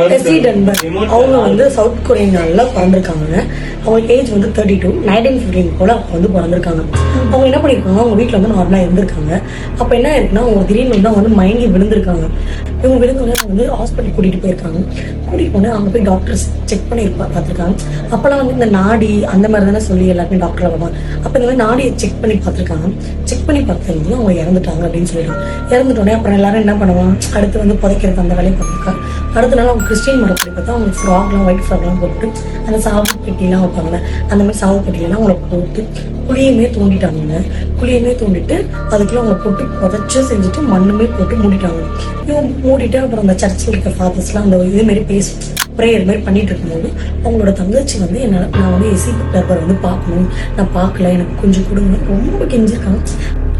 டன்பர் அவங்க வந்து சவுத் கொரியனால பிறந்திருக்காங்க. அவங்க ஏஜ் வந்து தேர்ட்டி டூ நைன்டீன் ஃபிஃப்டீன் போல அவங்க வந்து பிறந்திருக்காங்க. அவங்க என்ன பண்ணிருக்காங்க? அவங்க வீட்டில் வந்து நார்மலாக இருந்திருக்காங்க. அப்போ என்ன ஆயிருக்குன்னா அவங்க திடீர்னு வந்து அவங்க வந்து மயங்கி விழுந்திருக்காங்க. இவங்க விழுந்தோடனே அவங்க வந்து ஹாஸ்பிட்டல் கூட்டிட்டு போயிருக்காங்க. கூட்டிட்டு போனே அங்கே போய் டாக்டர்ஸ் செக் பண்ணி பார்த்துருக்காங்க. அப்போல்லாம் வந்து இந்த நாடி அந்த மாதிரி தானே சொல்லி எல்லாருமே டாக்டர் வருவாங்க. அப்போ இந்த மாதிரி நாடியை செக் பண்ணி பார்த்துருக்காங்க. செக் பண்ணி பார்த்தது அவங்க இறந்துட்டாங்க அப்படின்னு சொல்லிடுவாங்க. இறந்துட்டோடனே அப்புறம் எல்லாரும் என்ன பண்ணுவாங்க? அடுத்து வந்து புதைக்கிறதுக்கு அந்த வேலையை பார்த்துருக்காங்க அடுத்த நாள் அவங்க கிறிஸ்டின் மரப்படி பார்த்தா அவங்க ஃப்ராக்லாம் ஒயிட் ஃப்ராக்லாம் போட்டு அந்த சாவு பெட்டிலாம் வைப்பாங்கல்ல அந்த மாதிரி சாவு பெட்டியெல்லாம் அவங்களை போட்டு குழியுமே தோண்டிட்டாங்க. குழியுமே தோண்டிட்டு அதுக்குள்ள அவங்களை போட்டு புதைச்சு செஞ்சுட்டு மண்ணுமே போட்டு மூடிட்டாங்க. இவங்க மூடிட்டு அப்புறம் அந்த சர்ச்சில் இருக்க ஃபாதர்ஸ்லாம் அந்த இதே மாதிரி ப்ரேயர் மாதிரி பண்ணிட்டு இருக்கும்போது அவங்களோட தங்கச்சி வந்து என்ன நான் வந்து எசி பேப்பர் வந்து பார்க்கணும். நான் பார்க்கல எனக்கு கொஞ்சம் கொடுங்க. ரொம்ப கெஞ்சிருக்காங்க.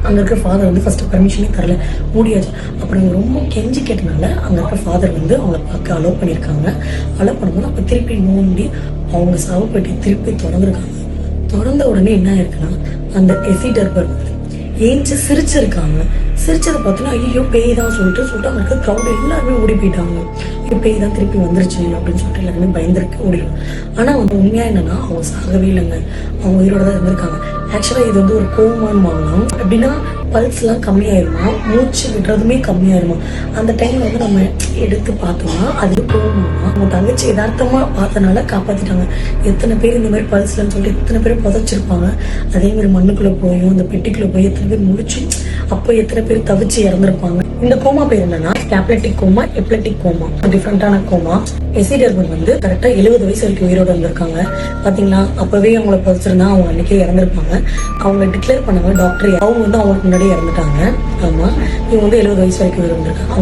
அங்கே இருக்கிற ஃபாதர் வந்து ஃபர்ஸ்ட் பர்மிஷனே தரல. மூடியாச்சு. அப்புறம் அவங்க ரொம்ப கெஞ்சி கேட்டனால அங்கே இருக்கிற ஃபாதர் வந்து அவங்கள பார்க்க அலோவ் பண்ணியிருக்காங்க. அலோவ் பண்ணும்போது அப்போ திருப்பி மூடி அவங்க சாவுப்பட்டி திருப்பி திறந்துருக்காங்க. திறந்த உடனே என்ன ஆயிருக்குன்னா அந்த எசிடர்பர் ஏஞ்சி சிரிச்சிருக்காங்க. சிரிச்சதை பார்த்தோன்னா ஐயோ பேய் தான் சொல்லிட்டு சொல்லிட்டு அங்கே இருக்க க்ரௌட் எல்லாருமே ஓடி போயிட்டாங்க. ஐயோ தான் திருப்பி வந்துருச்சு அப்படின்னு சொல்லிட்டு எல்லாருமே பயந்துருக்கு ஓடிடும் ஆனால் வந்து உண்மையாக என்னன்னா அவங்க சாகவே இல்லைங்க. அவங்க உயிரோட தான் இருந்திருக்காங்க. ஆக்சுவலாக இது வந்து ஒரு கோமான்னு வாங்கலாம் அப்படின்னா பல்ஸ்லாம் கம்மியாயிருமா? மூச்சு விடுறதுமே கம்மியாயிருமா? அந்த டைம்ல வந்து நம்ம எடுத்து பார்த்தோம்னா அது கோமாமா? அவங்க தங்கச்சி யதார்த்தமா பார்த்தனால காப்பாத்திட்டாங்க. எத்தனை பேர் இந்த மாதிரி பல்ஸ்லன்னு சொல்லிட்டு எத்தனை பேர் புதைச்சிருப்பாங்க? அதே மாதிரி மண்ணுக்குள்ள போயும் அந்த பெட்டிக்குள்ள போய் எத்தனை பேர் முடிச்சு அப்போ எத்தனை பேர் தவிச்சு இறந்துருப்பாங்க? இந்த கோமா பேர் என்னன்னா கேப்லட்டிக் கோமா எப்லட்டிக் கோமா. டிஃப்ரெண்டான கோமா எசிடர்பன் வந்து கரெக்டா எழுபது வயசு வரைக்கும் உயிரோட வந்திருக்காங்க பாத்தீங்களா? அப்பவே அவங்கள பதிச்சிருந்தா அவங்க அன்னைக்கே இறந்திருப்பாங்க. அவங்க டிக்ளேர் பண்ணாங்க டாக்டர் அவங்க வந்து அவங்களுக்கு முன்னாடியே இறந்துட்டாங்க. ஆமா. இவங்க வந்து எழுபது வயசு வரைக்கும் உயிர் வந்திருக்காங்க